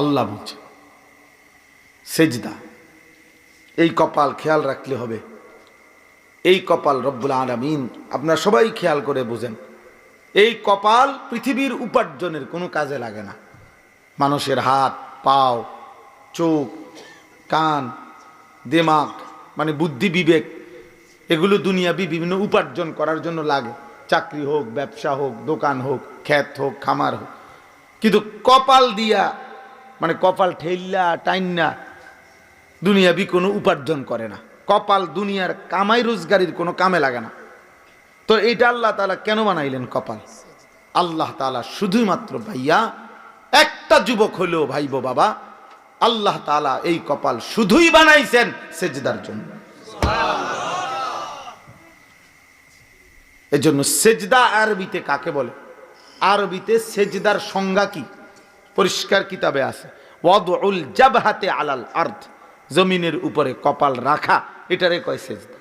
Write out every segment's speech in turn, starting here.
আল্লাহ বলছে, সেজদা। এই কপাল খেয়াল রাখলে হবে। এই কপাল রব্বুল আলামিন, আপনারা সবাই খেয়াল করে বুঝেন। এই কপাল পৃথিবীর উপার্জনের কোনো কাজে লাগে না। মানুষের হাত, পাও, চোখ, কান দেমাগ মানে বুদ্ধি বিবেক, এগুলো দুনিয়াবি বিভিন্ন উপার্জন করার জন্য লাগে। চাকরি হোক, ব্যবসা হোক, দোকান হোক, ক্ষেত হোক, খামার হোক। কিন্তু কপাল দিয়া মানে কপাল ঠেল্লা টাইন্না, দুনিয়াবি কোনো উপার্জন করে না। কপাল দুনিয়ার কামাই রোজগারির কোনো কামে লাগে না। তো এইটা আল্লাহ তালা কেন বানাইলেন কপাল? আল্লাহ তালা শুধুমাত্র ভাইয়া, একটা যুবক হলেও ভাইবো বাবা, আল্লাহ তালা এই কপাল শুধুই বানাইছেন সেজদার জন্য। এজন্য সেজদা আরবিতে কাকে বলে? আরবিতে সেজদার সংজ্ঞা কি? পরিষ্কার কিতাবে আছে। ওয়াদউল জাবহাতে আলাল আর্থ জমিনের উপরে কপাল রাখা, এটারে কয় সেজদা।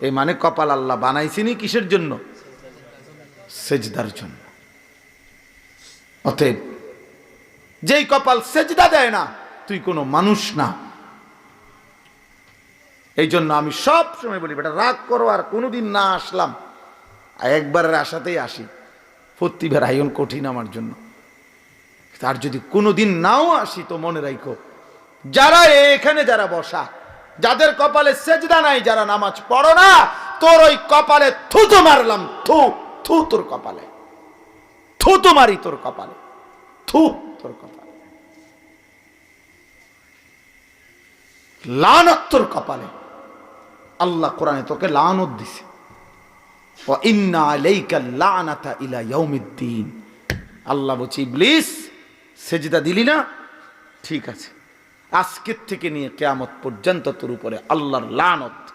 এই মানে কপাল আল্লাহ বানাইছিনি কিসের জন্য? সেজদার জন্য। অতএব, যেই কপাল সেজদা দেয় না, তুই কোনো মানুষ না। এই জন্য আমি সব সময় বলি, বেটা, রাগ করো আর কোনোদিন না আসলাম। একবারের আশাতেই আসি। প্রতিবার আয়ন কঠিন আমার জন্য। তার যদি কোনোদিন নাও আসি তো মনে রাখো যারা এখানে যারা বসা, যাদের কপালে সেজদা নাই, যারা নামাজ পড়ো না, তোর ওই কপালে থুতো মারলাম, থু থু তোর কপালে। থু তো মারি তোর কপালে। থু তোর কপালে। লানত তোর কপালে। আল্লাহ কোরআনে তোকে লানত দিছে। ইন্না আলাইকা লানাতা ইলা ইয়াউমিদ্দিন। আল্লাহ বলছে, ইবলিস সেজদা দিলি না? ঠিক আছে। আজকের থেকে নিয়ে কেয়ামত পর্যন্ত তোর উপরে আল্লাহর লানত।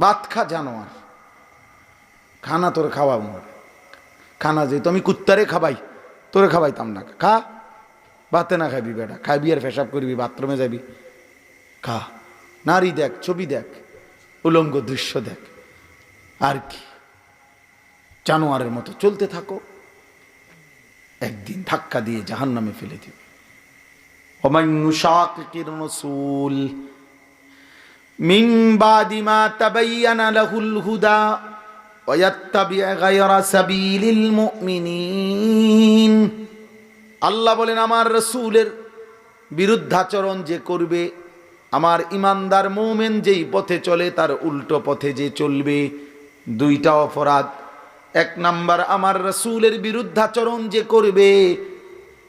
ভাত খা, জানোয়ার। খানা তোর খাওয়া মোর খানা যেহেতু আমি কুত্তারে খাবাই, তোরে খাবাইতাম না। খা। ভাতে না খাবি বেটা। খাবি আর ফেসাব করবি, বাথরুমে যাবি। খা। নারী দেখ, ছবি দেখ, উলঙ্গ দৃশ্য দেখ। আর কি? জানোয়ারের মতো চলতে থাকো একদিন ধাক্কা দিয়ে জাহান নামে ফেলে দিবে রসুল মিন বাদি মা তাবাইয়ানা লাহুল হুদা ويتبع غير سبيل المؤمنين আল্লাহ বলেন আমার রসুলের বিরুদ্ধাচরণ যে করবে আমার ইমানদার মৌমেন যেই পথে চলে তার উল্টো পথে যে চলবে দুইটা অপরাধ এক নাম্বার, আমার রসুলের বিরুদ্ধাচরণ যে করবে,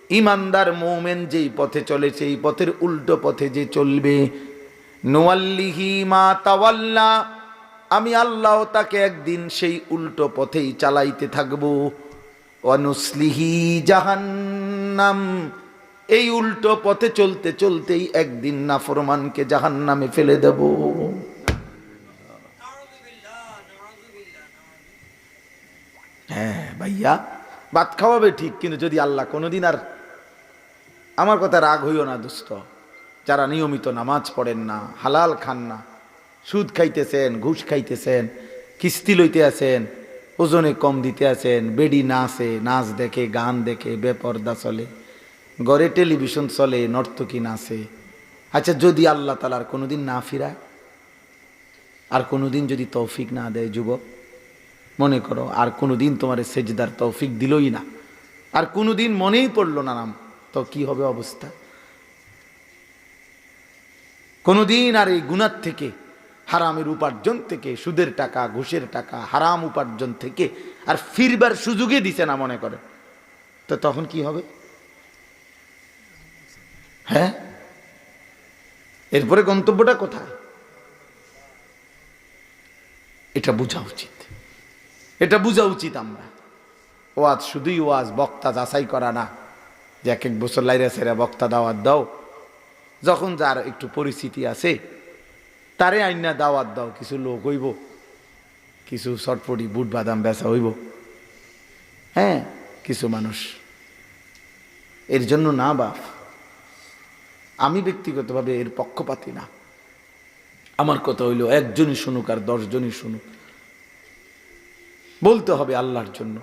ইমানদার মৌমেন যেই পথে চলে, সেই পথের উল্টো পথে যে চলবে। নোয়াল্লিহি মা তাওয়াল্লা, আমি আল্লাহ তাকে একদিন সেই উল্টো পথেই চালাইতে থাকব। অনুসলিহি জাহান্নাম, এই উল্টো পথে চলতে চলতেই একদিন নাফরমানকে জাহান্নামে ফেলে দেব। হ্যাঁ ভাইয়া। ভাত খাওয়াবে ঠিক, কিন্তু যদি আল্লাহ কোনোদিন আর আমার কথা রাগ হইও না দুস্থ যারা নিয়মিত নামাজ পড়েন না, হালাল খান না, সুদ খাইতেছেন, ঘুষ খাইতেছেন, কিস্তি লইতে আছেন, ওজনে কম দিতে আছেন, বেডি নাচে, নাচ দেখে, গান দেখে, বেপর্দা চলে, ঘরে টেলিভিশন চলে, নর্তকী নাচে। আচ্ছা যদি আল্লাহ তালার কোনোদিন না ফিরায়, আর কোনোদিন যদি তৌফিক না দেয় যুবক মনে করো, আর কোনোদিন তোমার সেজদার তৌফিক দিলই না। আর কোনোদিন মনেই পড়ল না নাম। তো কি হবে অবস্থা? কোনোদিন আর এই গুণার থেকে, হারামের উপার্জন থেকে, সুদের টাকা, ঘুষের টাকা, হারাম উপার্জন থেকে আর ফিরবার সুযোগে দিছে না মনে করে। তো তখন কি হবে? হ্যাঁ? এরপরে গন্তব্যটা কোথায়? এটা বোঝা উচিত। এটা বোঝা উচিত আমরা। ওয়াজ শুধুই ওয়াজ, বক্তা যাচাই করা না। যে এক এক বছর লাইরা সেরা বক্তা দাওয়াত দাও। যখন যার একটু পরিস্থিতি আছে, তারে আইনা দাওয়াত দাও, কিছু লোক হইব, কিছু চটপটি বুট বাদাম বেচা হইব। হ্যাঁ কিছু মানুষ। এর জন্য না বাপ, আমি ব্যক্তিগতভাবে এর পক্ষপাতি না। আমার কথা হইল, একজনই শুনুক আর দশজনই শুনুক। বলতে হবে আল্লাহর জন্য।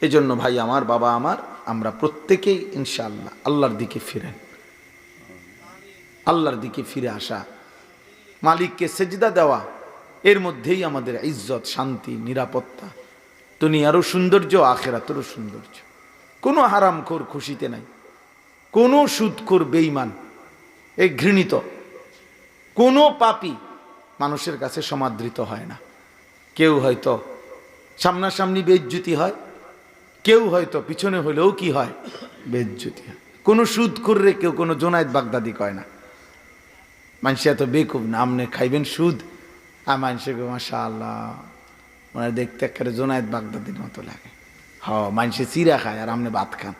এজন্য ভাই, আমার বাবা আমার, আমরা প্রত্যেকেই ইনশাআল্লাহ আল্লাহর দিকে ফিরেন। আল্লাহর দিকে ফিরে আসা। মালিককে সেজদা দেওয়া, এর মধ্যেই আমাদের ইজ্জত, শান্তি, নিরাপত্তা। দুনিয়ারও সৌন্দর্য, আখেরাতেরও সৌন্দর্য। কোনো হারামখোর খুশিতে নাই। কোনো সুদখোর বেইমান এই ঘৃণিত। কোনো পাপি মানুষের কাছে সমাদৃত হয় না। কেউ হয়তো সামনাসামনি বেজ্জুতি হয়, কেউ হয়তো পিছনে হলেও কি হয়? বেজ্জুতি হয়। কোনো সুদ করলে কেউ, কোনো জোনায়েত বাগদাদি কয় না। মানুষ এত বেকুব না আপনি খাইবেন সুদ। আর মানুষের মাসা আল্লাহ ওনার দেখতে একেবারে জোনায়েত বাগদাদির মতো লাগে। হ মানুষে চিরা খায় আর আপনি ভাত খান।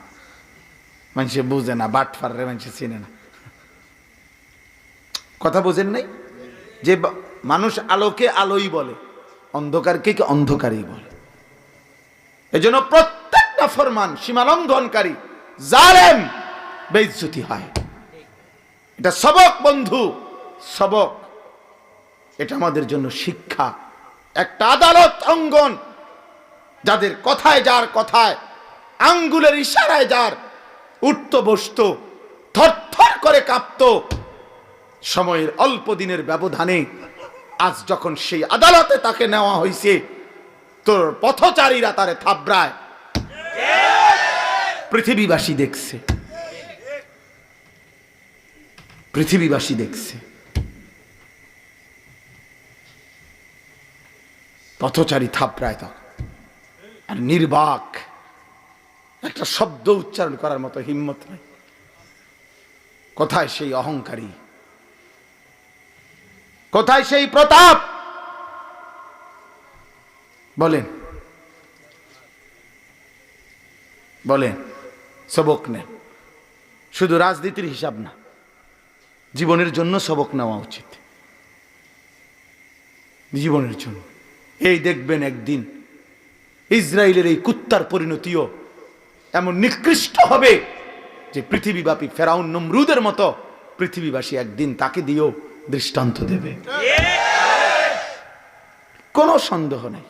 মানুষে বুঝে না, বাট ফাররে মানুষে চিনে না। কথা বোঝেন নাই? যে মানুষ আলোকে আলোই বলে। অন্ধকারকে কি অন্ধকারই বলে? এজন্য প্রত্যেকটা ফরমান সীমালঙ্ঘনকারী, জালেম, বেইজ্জতি হয়। এটা সবক, বন্ধু, সবক। এটা আমাদের জন্য শিক্ষা, একটা আদালত অঙ্গন, যাদের কথায় যার কথায়, আঙ্গুলের ইশারায় যার, উঠত, বসত, থরথর করে কাঁপত। সময়ের অল্প দিনের ব্যবধানে আজ যখন সেই আদালতে তাকে নেওয়া হয়েছে তোর পথচারীরা তারে থাবড়ায় পৃথিবীবাসী দেখছে। পৃথিবীবাসী দেখছে। পথচারী থাপড়ায় তখন। আর নির্বাক, একটা শব্দ উচ্চারণ করার মতো হিম্মত নাই। কোথায় সেই অহংকারী? কোথায় সেই প্রতাপ? বলেন। বলেন, সবক নেন শুধু রাজনীতির হিসাব না, জীবনের জন্য সবক নেওয়া উচিত। জীবনের জন্য। এই দেখবেন একদিন ইসরায়েলের এই কুত্তার পরিণতিও এমন নিকৃষ্ট হবে যে পৃথিবীব্যাপী ফেরাউন নমরুদের মতো পৃথিবীবাসী একদিন তাকে দিয়েও দৃষ্টান্ত দেবে। কোনো সন্দেহ নেই।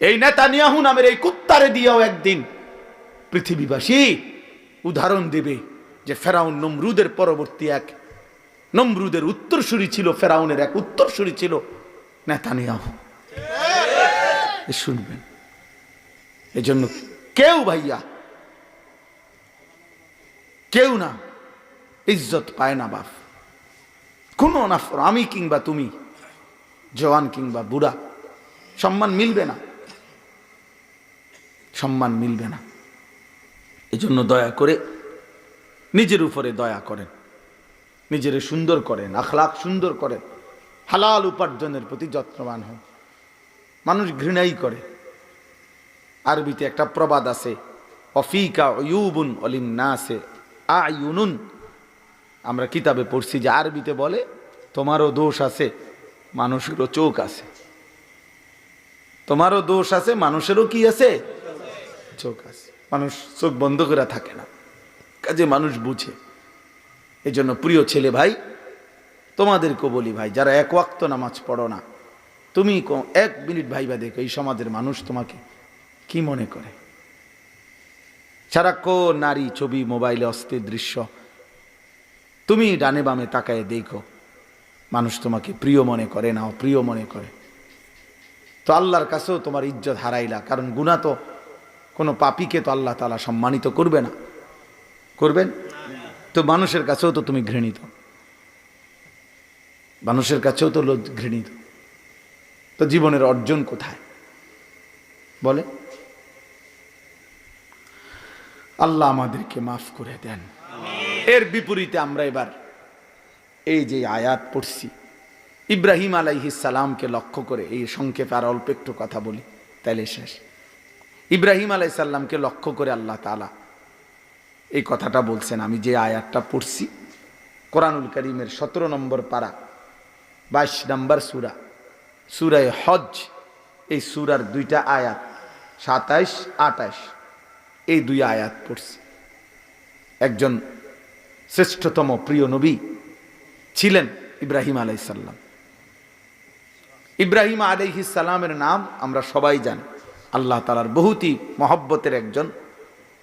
এই নেতা নিয়াহু নামের এই কুত্তারে দিয়েও একদিন পৃথিবীবাসী উদাহরণ দেবে যে ফেরাউন নমরুদের পরবর্তী এক, নমরুদের উত্তরসূরি ছিল, ফেরাউনের এক উত্তরসূরি ছিল নেতানিয়াহু। শুনবেন। এজন্য কেউ ভাইয়া, কেউ না, ইজ্জত পায় না বাপ। কোনো না আমি কিংবা তুমি, জওয়ান কিংবা বুড়া, সম্মান মিলবে না। সম্মান মিলবে না। এজন্য দয়া করে নিজের উপরে দয়া করেন, নিজেরে সুন্দর করেন আখলাক সুন্দর করেন, হালাল উপার্জনের প্রতি যত্নবান হন। মানুষ ঘৃণাই করে। আরবিতে একটা প্রবাদ আছে, অফিকা ইউবুন অলিন নাসে আ ইউনুন আমরা কিতাবে পড়ছি যে আরবিতে বলে, তোমারও দোষ আছে, মানুষেরও চোখ আছে। তোমারও দোষ আছে, মানুষেরও কি আছে? চোখ আছে। মানুষ চোখ বন্ধ করে থাকে না। কাজে মানুষ বুঝে। এই জন্য প্রিয় ছেলে ভাই তোমাদেরকে বলি ভাই, যারা এক ওয়াক্ত নামাজ পড়ো না, তুমি এক মিনিট ভাইবা দেখো এই সমাজের মানুষ তোমাকে কি মনে করে? সারাক্ষণ নারী ছবি, মোবাইলে অস্থির দৃশ্য তুমি ডানে বামে তাকায় দেখো। মানুষ তোমাকে প্রিয় মনে করে না, অপ্রিয় মনে করে। তো আল্লাহর কাছেও তোমার ইজ্জত হারাইলা, কারণ গুণা তো কোনো পাপিকে তো আল্লাহ তালা সম্মানিত করবে না। করবেন? তো মানুষের কাছেও তো তুমি ঘৃণিত। মানুষের কাছেও তো ঘৃণিত। তো জীবনের অর্জন কোথায়? বলে আল্লাহ আমাদেরকে মাফ করে দেন। এর বিপরীতে আমরা এবার এই যে আয়াত পড়ছি, ইব্রাহিম সালামকে লক্ষ্য করে, এই সংক্ষেপে আর অল্প একটু কথা বলি তাইলে শেষ। ইব্রাহিম আলাইসাল্লামকে লক্ষ্য করে আল্লাহ তালা এই কথাটা বলছেন, আমি যে আয়াতটা পড়ছি, কোরআনুল করিমের সতেরো নম্বর পারা, বাইশ নম্বর সুরা, সুরায় হজ এই সুরার দুইটা আয়াত, সাতাইশ, আটাইশ, এই দুই আয়াত পড়ছি। একজন শ্রেষ্ঠতম প্রিয় নবী ছিলেন ইব্রাহিম আলাইসাল্লাম ইব্রাহিম আলাইহিস সালামের নাম আমরা সবাই জানি। আল্লাহ তালার বহুতই মহব্বতের একজন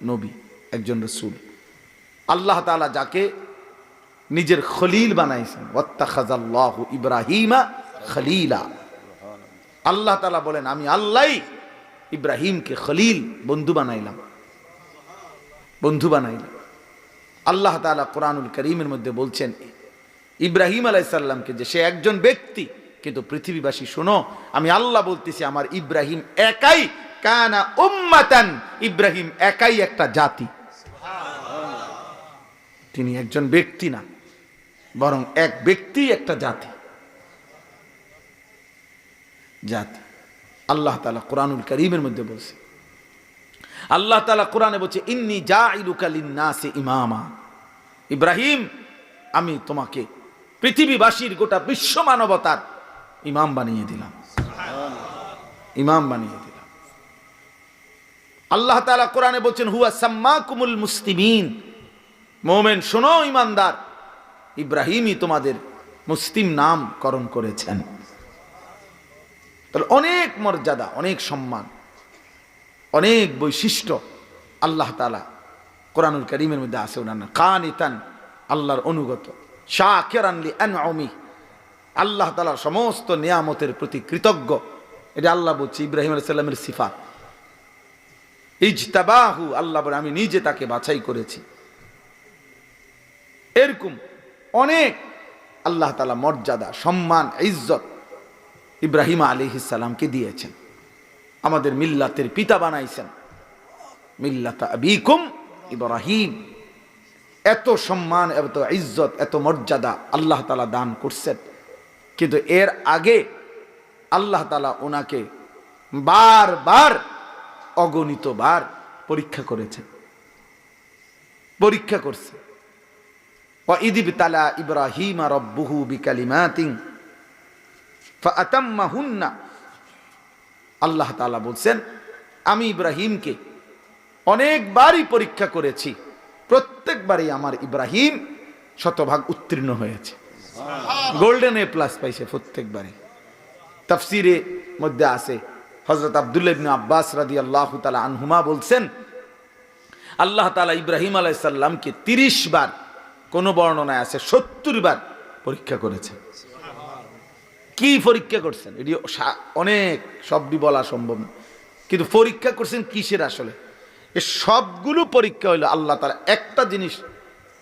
নবী, একজন রসুল। আল্লাহ তালা যাকে নিজের খলিল বানাইছেন ওয়াত্তাখাজাল্লাহু ইব্রাহিমা খলিলা। আল্লাহ তালা বলেন, আমি আল্লাহ ইব্রাহিমকে খলিল বন্ধু বানাইলাম। বন্ধু বানাইলাম। আল্লাহ তালা কোরআনুল করিমের মধ্যে বলছেন, ইব্রাহিম আলাইসাল্লামকে যে সে একজন ব্যক্তি, কিন্তু পৃথিবীবাসী শোনো, আমি আল্লাহ বলতেছি আমার ইব্রাহিম একাই কানা উম্মাতান, ইব্রাহিম একাই একটা জাতি। তিনি একজন ব্যক্তি না, বরং এক ব্যক্তি একটা জাতি। জাতি। আল্লাহ তালা কোরআনুল করিমের মধ্যে বলছে আল্লাহ তালা কোরআনে বলছে ইন্নি যা ইলুকালিন্নাসে ইমামা। ইব্রাহিম আমি তোমাকে পৃথিবীবাসীর গোটা বিশ্ব মানবতার ইমাম বানিয়ে দিলাম। ইমাম বানিয়ে দিলাম। আল্লাহ তালা কোরআনে বলছেন হুয়া সাম্মা কুমুল মুসলিমিন। মোমেন শোনো ইমানদার ইব্রাহিমই তোমাদের মুসলিম নামকরণ করেছেন। তাহলে অনেক মর্যাদা অনেক সম্মান। অনেক বৈশিষ্ট্য আল্লাহ তালা কোরআনুল করিমের মধ্যে আছে ওনার কান ইতান আল্লাহর অনুগত। শাহ কেরানলি অমি আল্লাহ তালার সমস্ত নিয়ামতের প্রতি কৃতজ্ঞ। এটা আল্লাহ বলছি, ইব্রাহিম আলাইসাল্লামের সিফাত। ইজতাবাহু, আল্লাহ বলে, আমি নিজে তাকে বাছাই করেছি। এরকম অনেক আল্লাহ তালা মর্যাদা, সম্মান, ইজ্জত ইব্রাহিম আলী ইসালামকে দিয়েছেন। আমাদের মিল্লাতের পিতা বানাইছেন। মিল্লাতা ইব্রাহিম। এত সম্মান, এত ইজ্জত, এত মর্যাদা আল্লাহ তালা দান করছেন। কিন্তু এর আগে আল্লাহ তালা ওনাকে বারবার অগণিত বার পরীক্ষা করেছেন। পরীক্ষা করছে ইব্রাহিম রব্বুহু বিকালিমাতিং ফাতাম্মাহুন্না আল্লাহ তাআলা বলছেন আমি ইব্রাহিমকে অনেকবারই পরীক্ষা করেছি প্রত্যেকবারই আমার ইব্রাহিম শতভাগ উত্তীর্ণ হয়েছে। গোল্ডেন এ প্লাস পাইছে প্রত্যেকবারে তাফসিরে মধ্যে আছে হজরত আবদুল্লাহ ইবনে আব্বাস রাদি আল্লাহ তালা আনহুমা বলছেন আল্লাহ তালা ইব্রাহিম আলাইসাল্লামকে তিরিশ বার কোন বর্ণনায় আছে সত্তর বার পরীক্ষা করেছে। কি পরীক্ষা করছেন? এটি অনেক শব্দই বলা সম্ভব না। কিন্তু পরীক্ষা করছেন কিসের আসলে? এ সবগুলো পরীক্ষা হইল আল্লাহ তারা একটা জিনিস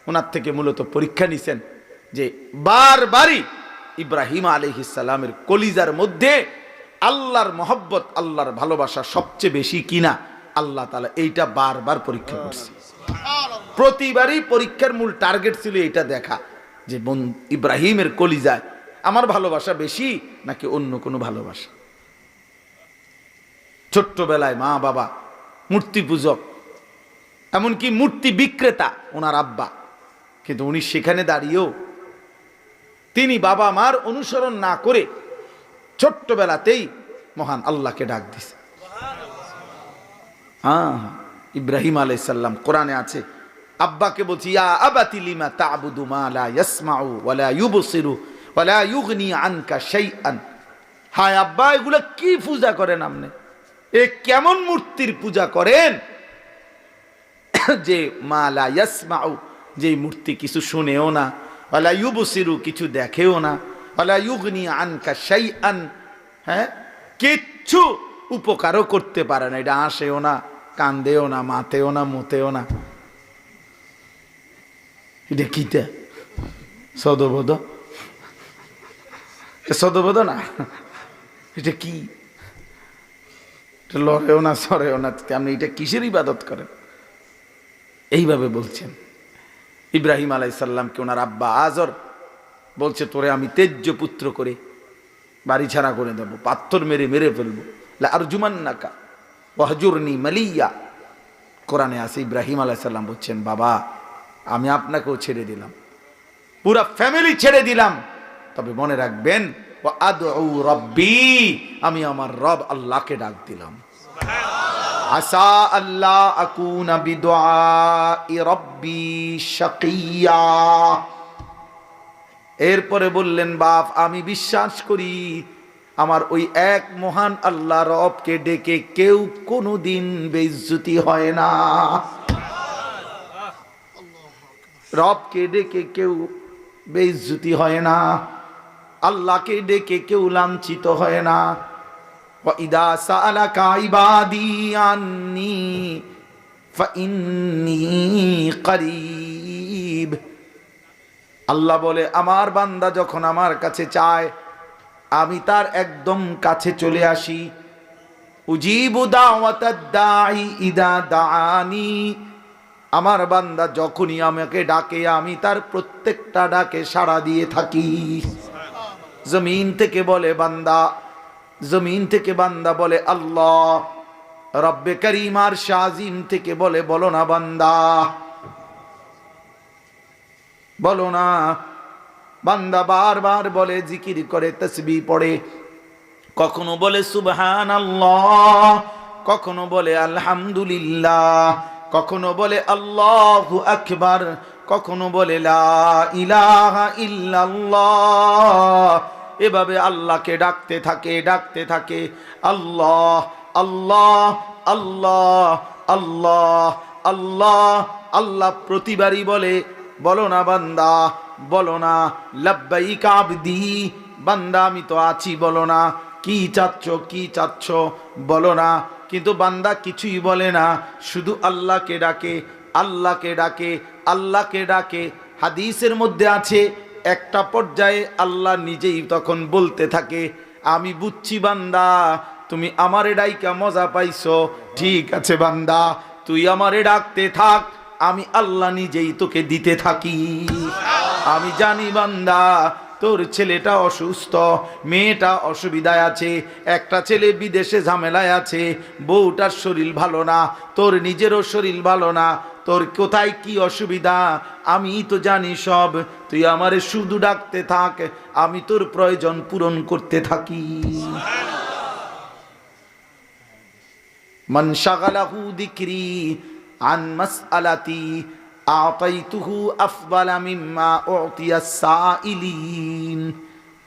ওনার থেকে মূলত পরীক্ষা নিছেন যে বারবারই ইব্রাহিম আলহিসাল্লামের কলিজার মধ্যে আল্লাহর মহব্বত, আল্লাহর ভালোবাসা সবচেয়ে বেশি কিনা আল্লাহ তালা এইটা বারবার পরীক্ষা করছে প্রতিবারই পরীক্ষার মূল টার্গেট ছিল এটা দেখা যে বোন, ইব্রাহিমের কলিজায় আমার ভালোবাসা বেশি নাকি অন্য কোনো ভালোবাসা? ছোট্টবেলায় মা বাবা, মূর্তি পূজক, এমনকি মূর্তি বিক্রেতা ওনার আব্বা। কিন্তু উনি সেখানে দাঁড়িয়েও তিনি বাবা মার অনুসরণ না করে ছোট্টবেলাতেই মহান আল্লাহকে ডাক দিছে। হ্যাঁ ইব্রাহিম আলাইসাল্লাম কোরআনে আছে, আব্বাকে বলছি, ইয়া আবাতি লিমা তা'বুদু মা লা ইয়াসমাউ ওয়া লা ইউবসিরু ওয়া লা ইউগনি আনকা শাইআন। হায় আব্বা, এগুলো কি পূজা করেন আপনি? এ কেমন মূর্তির পূজা করেন? যে মা লা ইয়াসমাউ যে মূর্তি কিছু শুনেও না ওয়া লা ইউবসিরু, কিছু দেখেও না। ওয়া লা ইউগনি আনকা শাইআন। হ্যাঁ? কিচ্ছু উপকারও করতে পারে না, এটা আসেও না, কান্দেও না, মাতেও না, মতেও না। এটা কিটা? সদবোধ? সদবোধ না এটা কি? লড়েও না, সরেও না আপনি এটা কিসের ইবাদত করেন? এইভাবে বলছেন। ইব্রাহিম আলাইসাল্লামকে ওনার আব্বা আজর বলছে, তোরে আমি তেজ্য পুত্র করে বাড়ি ছাড়া করে দেবো, পাথর মেরে মেরে ফেলব। আর জুমান নাকা ওয়াহজুরনি মালিয়া। কোরআনে আছে, ইব্রাহিম আলাইসাল্লাম বলছেন, বাবা, আমি আপনাকেও ছেড়ে দিলাম। পুরা ফ্যামিলি ছেড়ে দিলাম। তবে মনে রাখবেন ও আদউ রব্বি আমি আমার রব আল্লাহকে ডাক দিলাম। আসা আল্লাহ আকুনা রব্বি শাকিয়া। এরপরে বললেন, বাপ, আমি বিশ্বাস করি, আমার ওই এক মহান আল্লাহ রবকে ডেকে কেউ কোনোদিন বেইজ্জতি হয় না। রবকে ডেকে কেউ বেইজ্জতি হয় না। আল্লাহকে ডেকে কেউ লাঞ্ছিত হয় না। আল্লাহ বলে, আমার বান্দা যখন আমার কাছে চায়, আমি তার একদম কাছে চলে আসি। আমার বান্দা যখনই আমাকে ডাকে, আমি তার প্রত্যেকটা ডাকে সাড়া দিয়ে থাকি। জমিন থেকে বলে বান্দা, জমিন থেকে বান্দা বলে আল্লাহ, রব্বে করিম আর শাহিম থেকে বলে বলো না বান্দা। বলো না। বান্দা বারবার বলে, জিকির করে, তসবি পড়ে। কখনো বলে সুবহান আল্লাহ কখনো বলে আলহামদুলিল্লাহ, কখনো বলে আল্লাহ আকবার, কখনো বলে লা ইলাহা ইল্লাল্লাহ এভাবে আল্লাহকে ডাকতে থাকে ডাকতে থাকে, আল্লাহ আল্লাহ আল্লাহ আল্লাহ আল্লাহ আল্লাহ প্রতিবারই বলে, বলো না বান্দা, বলো না, লাব্বাইক আবদি, বান্দা আমি তো আছি, বলো না, কি চাচ্ছ কি চাচ্ছ, বলো না, কিন্তু বান্দা কিছুই বলে না, শুধু আল্লাহকে ডাকে আল্লাহকে ডাকে আল্লাহকে ডাকে, হাদিসের মধ্যে আছে একটা পর্যায়ে আল্লাহ নিজেই তখন বলতে থাকে, আমি বুঝছি বান্দা, তুমি আমারে ডাইকা মজা পাইছো। ঠিক আছে বান্দা, তুই আমারে ডাকতে থাক, আমি আল্লাহ নিজেই তোকে দিতে থাকি। আমি জানি বান্দা, তোর ছেলেটা অসুস্থ, মেয়েটা অসুবিধায় আছে, একটা ছেলে বিদেশে ঝামেলায় আছে, বউটার শরীর ভালো না, তোর নিজেরও শরীর ভালো না তোর কোথায় কি অসুবিধা? আমি তো জানি সব। তুই আমারে শুধু ডাকতে থাক। আমি তোর প্রয়োজন পূরণ করতে থাকি। আন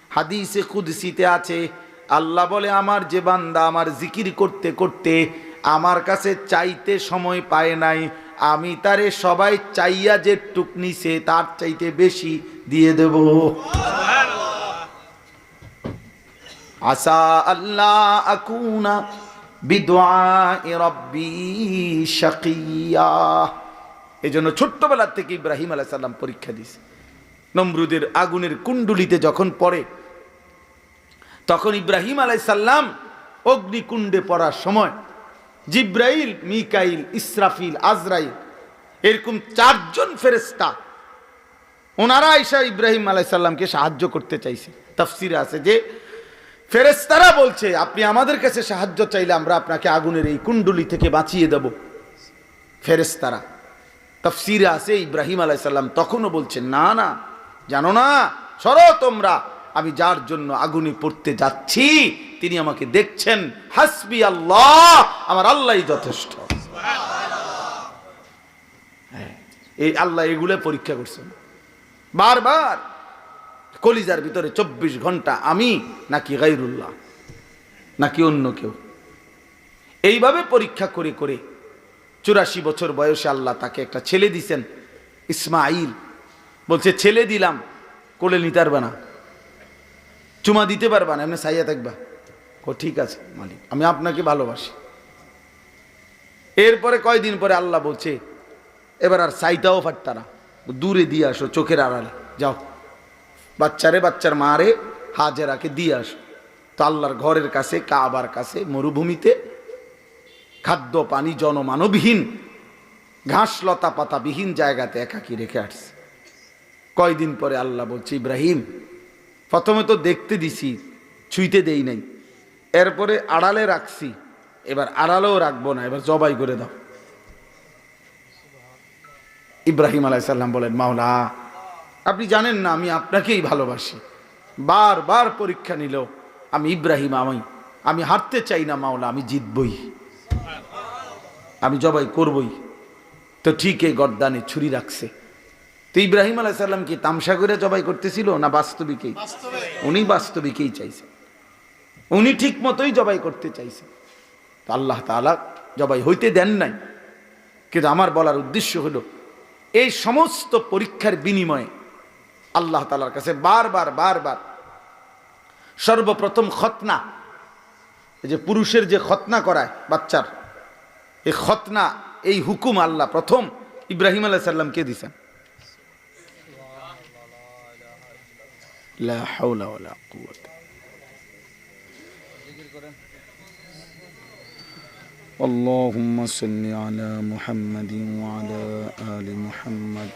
হাদিসে আছে, আল্লাহ বলে, আমার যে বান্দা আমার জিকির করতে করতে আমার কাছে চাইতে সময় পায় নাই। আমি তারে সবাই চাইয়া যে টুক নিছে তার চাইতে বেশি দিয়ে দেব। আসা আল্লাহ আকুনা শাকিয়া। এই জন্য ছোট্টবেলার থেকে ইব্রাহিম আলাহ সাল্লাম পরীক্ষা দিছে। নমরুদের আগুনের কুণ্ডুলিতে যখন পড়ে তখন ইব্রাহিম আলাই সাল্লাম অগ্নিকুণ্ডে পড়ার সময় জিব্রাইল, মিকাইল, ইসরাফিল, আজরাইল, এরকম চারজন ফেরেস্তা ওনারা ঈশা ইব্রাহিম আলাই সাল্লামকে সাহায্য করতে চাইছে। তাফসিরে আছে যে ফেরেস্তারা বলছে, আপনি আমাদের কাছে সাহায্য চাইলে আমরা আপনাকে আগুনের এই কুণ্ডুলি থেকে বাঁচিয়ে দেব। ফেরেস্তারা তফসিরে আছে, ইব্রাহিম আলাইসাল্লাম তখনও বলছেন, না না, জানো না, সরো তোমরা। আমি যার জন্য আগুনে পড়তে যাচ্ছি তিনি আমাকে দেখছেন। হাসবি আল্লাহ আমার আল্লাহ যথেষ্ট। হ্যাঁ, এই আল্লাহ এগুলো পরীক্ষা করছেন। বারবার কলিজার ভিতরে চব্বিশ ঘণ্টা আমি নাকি গাইরুল্লাহ নাকি অন্য কেউ। এইভাবে পরীক্ষা করে করে চুরাশি বছর বয়সে আল্লাহ তাকে একটা ছেলে দিছেন ইসমাইল বলছে ছেলে দিলাম কোলে নিতে পারবে না। চুমা দিতে পারবা না, এমনি সাইয়া থাকবা। ও ঠিক আছে, মালিক, আমি আপনাকে ভালোবাসি। এরপরে কয়দিন পরে আল্লাহ বলছে, এবার আর সাইটাও ফাটতারা দূরে দিয়ে আসো, চোখের আড়ালে, যাও। বাচ্চারে বাচ্চার মারে, হাজেরাকে দিয়ে আসো। তো আল্লাহর ঘরের কাছে, কাবার কাছে, মরুভূমিতে খাদ্য, পানি, জনমানবহীন ঘাস লতা পাতাবিহীন জায়গাতে একাকি রেখে আসছে। কয়দিন পরে আল্লাহ বলছে, ইব্রাহিম প্রথমে তো দেখতে দিছি, ছুঁইতে দেই নাই। এরপরে আড়ালে রাখছি, এবার আড়ালেও রাখব না, এবার জবাই করে দাও। ইব্রাহিম আলাইসাল্লাম বলেন, মাওলা, আপনি জানেন না, আমি আপনাকেই ভালোবাসি। বারবার পরীক্ষা নিল আমি ইব্রাহিম আমি আমি হারতে চাই না মাওলা, আমি জিতবই। আমি জবাই করবই। তো ঠিক এই গর্দানে ছুরি রাখছে। তো ইব্রাহিম আলাহ সাল্লাম কি তামসা করে জবাই করতেছিল না বাস্তবিকেই? উনি বাস্তবিকেই চাইছে। উনি ঠিক মতোই জবাই করতে চাইছে। তো আল্লাহ তাআলা জবাই হইতে দেন নাই। কিন্তু আমার বলার উদ্দেশ্য হলো এই সমস্ত পরীক্ষার বিনিময়ে আল্লাহ তালার কাছে বারবার বারবার সর্বপ্রথম খতনা এই যে পুরুষের যে খতনা করায় বাচ্চার এই খতনা এই হুকুম আল্লাহ প্রথম ইব্রাহিম আলাহ সাল্লামকে দিছেন? লা হাওলা ওয়ালা কুওয়াতা اللهم صل على محمد وعلى آل محمد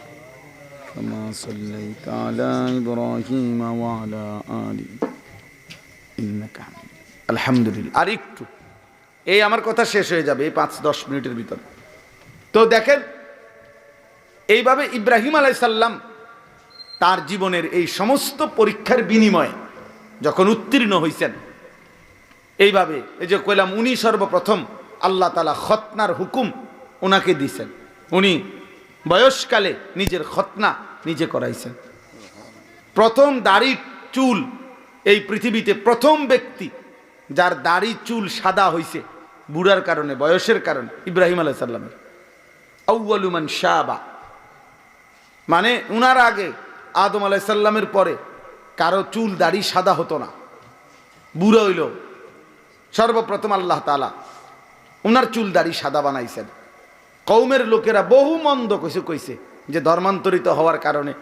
كما صليت على إبراهيم وعلى آل إنك حميد الحمد لله আর একটু এই আমার কথা শেষ হয়ে যাবে এই পাঁচ দশ মিনিটের ভিতর তো দেখেন এইভাবে ইব্রাহিম আলাইসাল্লাম তার জীবনের এই সমস্ত পরীক্ষার বিনিময়ে যখন উত্তীর্ণ হয়েছেন এইভাবে এই যে কইলাম উনি সর্বপ্রথম আল্লাহ তালা খতনার হুকুম ওনাকে দিছেন। উনি বয়সকালে নিজের খতনা নিজে করাইছেন। প্রথম দাড়ি চুল, এই পৃথিবীতে প্রথম ব্যক্তি যার দাড়ি চুল সাদা হইছে, বুড়ার কারণে, বয়সের কারণে, ইব্রাহিম আলাহ সাল্লামের আউ্বালুমান শাহবা মানে উনার আগে আদম আলাইসাল্লামের পরে কারও চুল, দাড়ি সাদা হতো না। বুড়ো হইল। সর্বপ্রথম আল্লাহ তালা ওনার চুল, দাড়ি সাদা বানাইছেন। কৌমের লোকেরা বহু মন্দ কিছু কইছে যে ধর্মান্তরিত হওয়ার কারণে,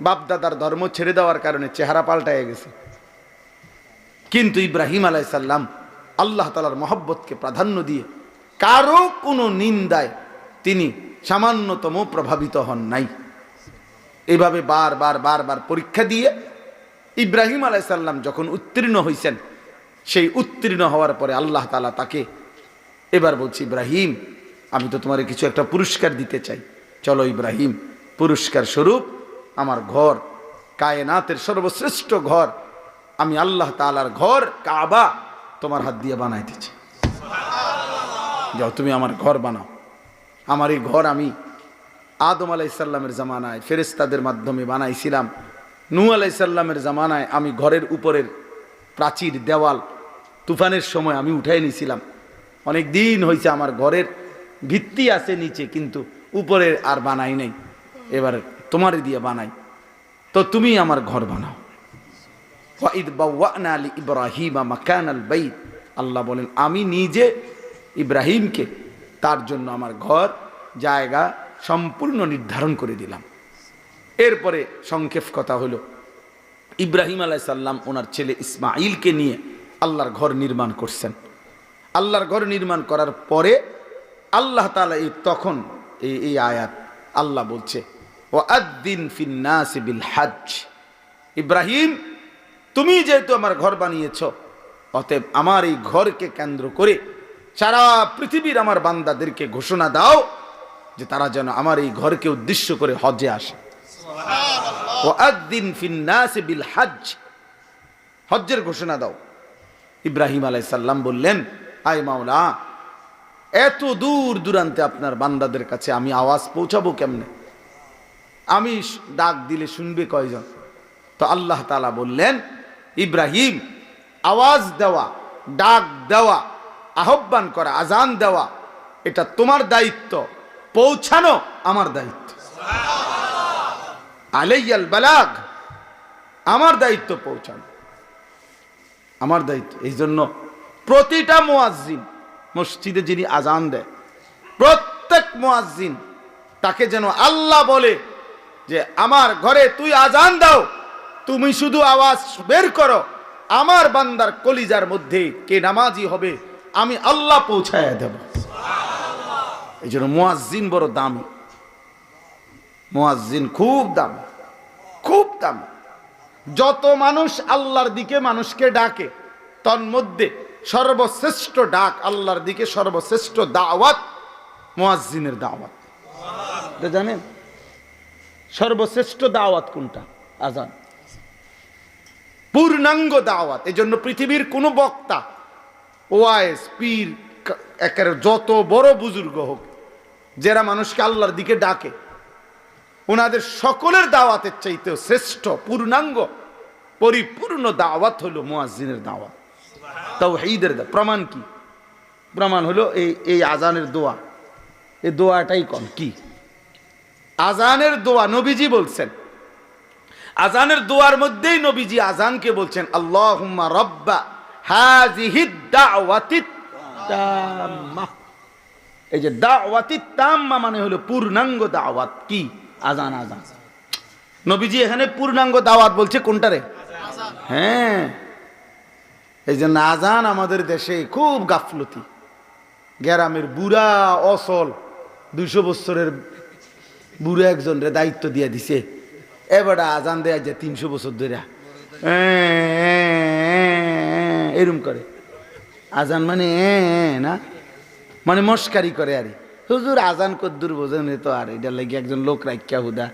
বাপদাদার ধর্ম ছেড়ে দেওয়ার কারণে চেহারা পাল্টায় গেছে। কিন্তু ইব্রাহিম আলাইসাল্লাম আল্লাহ তালার মহব্বতকে প্রাধান্য দিয়ে কারও কোনো নিন্দায় তিনি সামান্যতম প্রভাবিত হন নাই। এভাবে বারবার বারবার পরীক্ষা দিয়ে ইব্রাহিম আলাইসাল্লাম যখন উত্তীর্ণ হয়েছেন সেই উত্তীর্ণ হওয়ার পরে আল্লাহ তালা তাকে এবার বলছি, ইব্রাহিম, আমি তো তোমার কিছু একটা পুরস্কার দিতে চাই। চলো ইব্রাহিম, পুরস্কার স্বরূপ আমার ঘর, কায়নাতের সর্বশ্রেষ্ঠ ঘর, আমি আল্লাহ তালার ঘর, কাবা তোমার হাত দিয়ে বানাইতেছি যাও, তুমি আমার ঘর বানাও। আমার এই ঘর আমি আদম আলাইসাল্লামের জামানায় ফেরেস্তাদের মাধ্যমে বানাইছিলাম। নু আলাইসাল্লামের জামানায় আমি ঘরের উপরের প্রাচীর, দেওয়াল, তুফানের সময় আমি উঠাই নিয়েছিলাম অনেক দিন হয়েছে আমার ঘরের ভিত্তি আছে নিচে, কিন্তু উপরে আর বানাই নেই। এবার তোমার দিয়ে বানাই। তো তুমি আমার ঘর বানাও। ওয়াইদ বাওয়ানা আলী ইব্রাহিম মাকান আল বাইত। আল্লাহ বলেন, আমি নিজে ইব্রাহিমকে তার জন্য আমার ঘর, জায়গা সম্পূর্ণ নির্ধারণ করে দিলাম। এরপরে সংক্ষেপ কথা হলো, ইব্রাহিম আলাইসাল্লাম ওনার ছেলে ইসমাইলকে নিয়ে আল্লাহর ঘর নির্মাণ করছেন। আল্লাহর ঘর নির্মাণ করার পরে আল্লাহ তালা এই তখন এই এই আয়াত আল্লাহ বলছে ও আদিন ফিন্নাস বিল হাজ ইব্রাহিম, তুমি যেহেতু আমার ঘর বানিয়েছ, অতএব আমার এই ঘরকে কেন্দ্র করে সারা পৃথিবীর আমার বান্দাদেরকে ঘোষণা দাও যে তারা যেন আমার এই ঘরকে উদ্দেশ্য করে হজে আসে। ও আদিন ফিন্নাস বিল হাজ হজ্জের ঘোষণা দাও। ইব্রাহিম আলাই সাল্লাম বললেন আয় মাওলা এত দূর দূরান্তে আপনার বান্দাদের কাছে আমি আওয়াজ পৌঁছাবো কেমনে? আমি ডাক দিলে শুনবে কয়জন? তো আল্লাহ তালা বললেন ইব্রাহিম আওয়াজ দেওয়া ডাক দেওয়া আহ্বান করা আজান দেওয়া এটা তোমার দায়িত্ব। পৌঁছানো আমার দায়িত্ব। আলাইয়াল বালাগ, আমার দায়িত্ব পৌঁছানো। আমার দায়িত্ব, এই জন্য প্রতিটা মোয়াজ্জিন, মসজিদে যিনি আজান দেয়, প্রত্যেক মোয়াজ্জিন তাকে যেন আল্লাহ বলে যে, আমার ঘরে তুই আজান দাও, তুমি শুধু আওয়াজ বের করো, আমার বান্দার কলিজার মধ্যে কে নামাজি হবে, আমি আল্লাহ পৌঁছায় দেব। এই জন্য মোয়াজ্জিন বড় দামি। মোয়াজ্জিন খুব দাম। খুব দাম। যত মানুষ আল্লাহর দিকে মানুষকে ডাকে, তন্মধ্যে সর্বশ্রেষ্ঠ ডাক আল্লাহর দিকে, সর্বশ্রেষ্ঠ দাওয়াত মোয়াজ্জিনের দাওয়াত। জানেন? সর্বশ্রেষ্ঠ দাওয়াত কোনটা? আজান। পূর্ণাঙ্গ দাওয়াত। এই জন্য পৃথিবীর কোনো বক্তা ওয়াইস পীর একেবারে যত বড় বুজুর্গ হোক যারা মানুষকে আল্লাহর দিকে ডাকে, ওনাদের সকলের দাওয়াতের চাইতেও শ্রেষ্ঠ, পূর্ণাঙ্গ, পরিপূর্ণ দাওয়াত হলো মুয়াজ্জিনের দাওয়াত। তাও ঈদের দা প্রমাণ কি? প্রমাণ হলো এই এই আজানের দোয়া। এই দোয়াটাই কম কি? আজানের দোয়া নবীজি বলছেন। আজানের দোয়ার মধ্যেই নবীজি আজানকে বলছেন, আল্লাহুম্মা রব্বা হাযিহিদ দাওয়াতিত এই যে দাওয়াতি তাম্মা মানে হলো পূর্ণাঙ্গ দাওয়াত কি? আজান আজান। নবীজি এখানে পূর্ণাঙ্গ দাওয়াত বলছে কোনটারে? হ্যাঁ। এই যে আজান আমাদের দেশে খুব গাফলতি। গ্রামের বুড়া অসল, দুইশো বছরের বুড়ো একজন রে দায়িত্ব দিয়ে দিছে। এবার আজান দেয়া যে তিনশো বছর ধরে। এরম করে। আজান মানে না? মানে মস্কারি করে আরে। হুজুর আজান কদ্দুর বোঝেন তো আর এটা লাগে একজন লোক রাখিয়া হুদা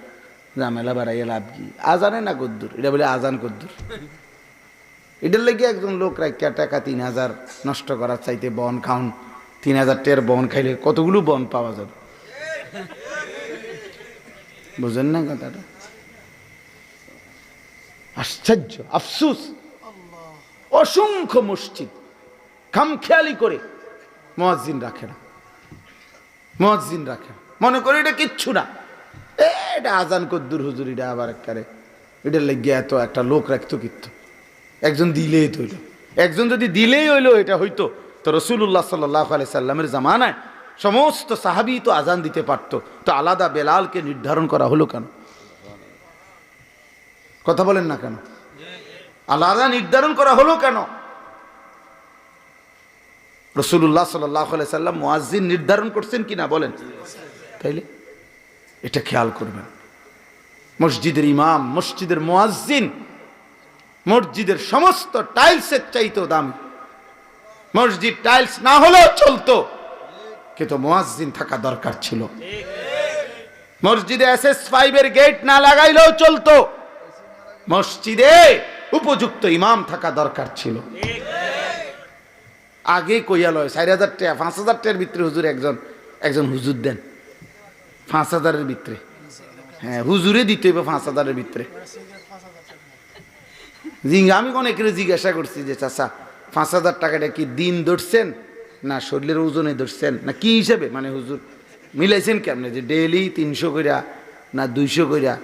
জামেলা বাড়াইয়া লাভ কি? আজানে না কদ্দুর? এটা বলে আজান কদ্দুর। এটার লেগে একজন লোক রাখিয়া টাকা তিন হাজার নষ্ট করার চাইতে বন খাউন, তিন হাজার টের বন খাইলে কতগুলো বন পাওয়া যাবে? বুঝেন না কথাটা? আশ্চর্য, আফসুস। অসংখ্য মসজিদ, খামখেয়ালি করে। মোয়াজ্জিন রাখে না। মোয়াজ্জিন রাখে। মনে করে এটা কিচ্ছু না। এটা আজান কদ্দুর হুজুর, এটা আবার একবারে এটা লেগে এত একটা লোক রাখতো কিন্তু একজন দিলেই তো হইল। একজন যদি দিলেই হইল, এটা হইতো। তো রসুল্লাহ সাল্লাহ আলি সাল্লামের জামানায় সমস্ত সাহাবি তো আজান দিতে পারতো। তো আলাদা বেলালকে নির্ধারণ করা হলো কেন? কথা বলেন না কেন? আলাদা নির্ধারণ করা হলো কেন? রসুল্লাহ সাল্লাহ সাল্লাম মোয়াজিন নির্ধারণ করছেন কিনা বলেন। তাইলে এটা খেয়াল করবেন। মসজিদের ইমাম, মসজিদের মোয়াজ্জিন, মসজিদের সমস্ত টাইলসের চাইতো দাম। মসজিদ টাইলস না হলেও চলতো, কিন্তু মোয়াজ্জিন থাকা দরকার ছিল। মসজিদে এস এস ফাইভের গেট না লাগাইলেও চলতো, মসজিদে উপযুক্ত ইমাম থাকা দরকার ছিল। আগে কইয়া লয় চার হাজার টাকা পাঁচ হাজার টাকার ভিতরে হুজুর একজন একজন হুজুর দেন। পাঁচ হাজারের ভিতরে। হ্যাঁ হুজুরে দিতে হইবে পাঁচ হাজারের ভিতরে। জিঙ্গা আমি অনেকের জিজ্ঞাসা করছি যে, চাচা, পাঁচ হাজার টাকাটা কি দিন ধরছেন? না, শরীরের ওজনে ধরছেন? না, কি হিসেবে? মানে হুজুর, মিলাইছেন কেমনে? যে ডেইলি তিনশো কইরা, না দুইশো কইরা,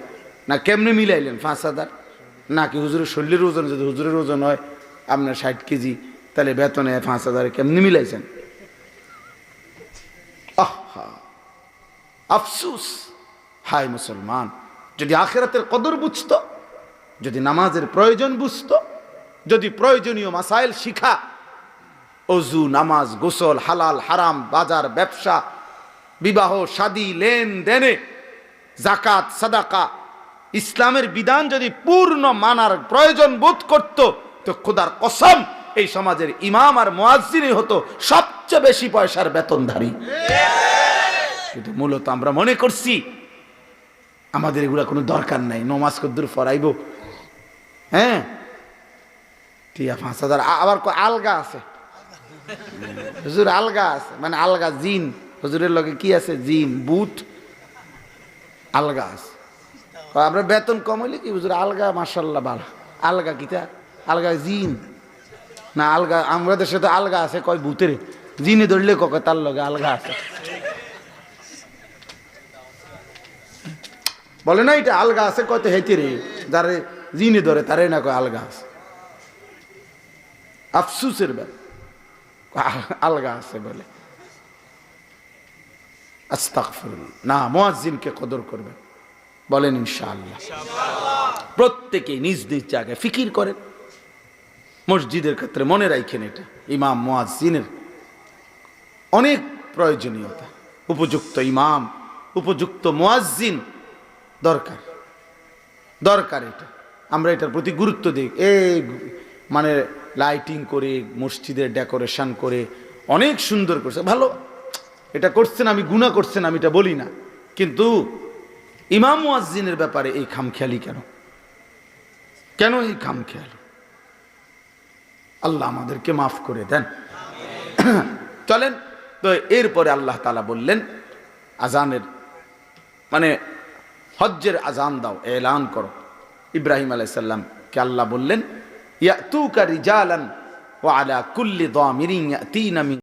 না কেমনে মিলাইলেন পাঁচ হাজার? না কি হুজুরের শরীরের ওজন, যদি হুজুরের ওজন হয়, আপনার ষাট কেজি তাহলে বেতনে পাঁচ হাজারে কেমনি মিলাইছেন? আফসুস। হায় মুসলমান, যদি আখেরাতের কদর বুঝতো, যদি নামাজের প্রয়োজন বুঝতো, যদি প্রয়োজনীয় মাসাইল শিখা, অজু, নামাজ, গোসল, হালাল, হারাম, বাজার, ব্যবসা, বিবাহ, শাদি, লেনদেনে জাকাত সাদাকা, ইসলামের বিধান যদি পূর্ণ মানার প্রয়োজন বোধ করত, তো খোদার কসম এই সমাজের ইমাম আর মোয়াজ্জিনই হতো সবচেয়ে বেশি পয়সার বেতনধারী। কিন্তু মূলত আমরা মনে করছি, আমাদের এগুলা কোনো দরকার নাই, নমাজ কদ্দুর ফরাইব। হ্যাঁ? আছে পাঁচ হাজার আবার আলগা আছে। হুজুর, আলগা আছে। মানে আলগা জিন। হুজুরের লগে কি আছে? জিন, বুট। আলগা আছে। আমরা বেতন কম হইলে কি হুজুর, আলগা মার্শাল্লাহ ভালো। আলগা কিতা? আলগা জিন। না, আলগা দেশে তো আলগা আছে, কয় ভূতের? জিনে ধরলে কয় তার লগে আলগা আছে। বলে না, এটা আলগা আছে কত হেঁটে রে, যারে জিনে ধরে, তারে না কয় আলগা আছে। আফসুসের ব্যাপার। আলগা আছে বলে। না, মুয়াজ্জিনকে কদর করবেন। বলেন ইনশাআল্লাহ। প্রত্যেকেই নিজ নিজ জায়গায় ফিকির করেন। মসজিদের ক্ষেত্রে মনে রাখেন এটা। ইমাম মুয়াজ্জিনের অনেক প্রয়োজনীয়তা। উপযুক্ত ইমাম, উপযুক্ত মুয়াজ্জিন দরকার। দরকার এটা। আমরা এটার প্রতি গুরুত্ব দিই। এই মানে লাইটিং করে, মসজিদের ডেকোরেশন করে, অনেক সুন্দর করছে। ভালো, এটা করছেন আমি গুণা করছেন আমি, এটা বলি না। কিন্তু ইমাম মুয়াজ্জিনের ব্যাপারে এই খামখেয়ালি কেন? কেন এই খামখেয়ালি? আল্লাহ আমাদেরকে মাফ করে দেন। চলেন, তো এরপরে আল্লাহ তালা বললেন আজানের মানে হজ্জের আজান দাও, এলান করো। ইব্রাহিম আলাইসাল্লামকে আল্লাহ বললেন ইয়া তু কারি জালান ও আলা কুল্লি দিন